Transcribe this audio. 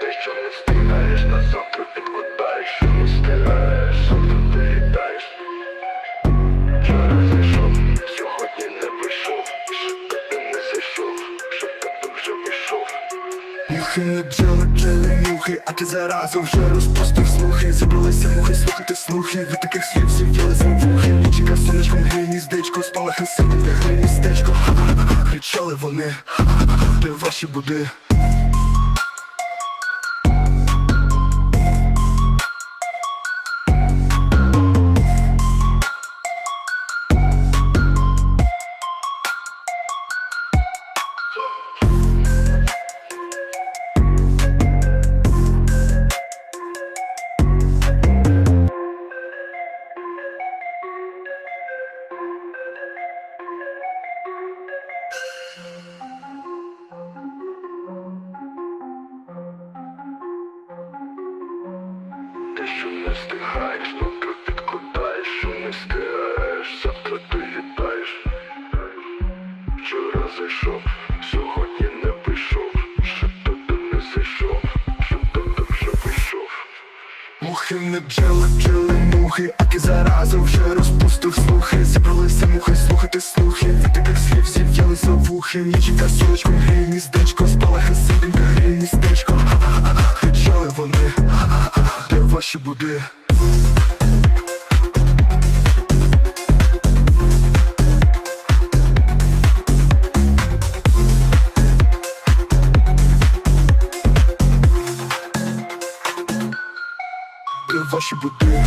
Те, що не встигаєш, на завтра підкладаєш, що не встигаєш, завтра доїдаєш. Вчора зайшов, сьогодні не вийшов, щоб ти не зайшов, щоб ти вже вийшов. Бджоли, бджоли, мухи, а ти заразом вже розпустив слухи Зібралися мухи, слухати слухи Від таких слів з'явилися вухи Лічика сонечком гніздечко, спалахи сидіти гніздечко Ха-ха-ха, Кричали вони, ха-ха-ха, де ваші буди Те, що не встигаєш, завтра підкладаєш, що не встигаєш, завтра доїдаєш. Вчора зайшов, сьогодні не вийшов, щоб ти не зайшов, щоб ти вже вийшов. Мухи, не бджоли, бджоли, мухи, а ти заразом вже розпустив слухи Зібралися мухи, слухати слухи Від таких слів з'явилися вухи Лічика сонечком гніздечко, ваші буди Де ваші буди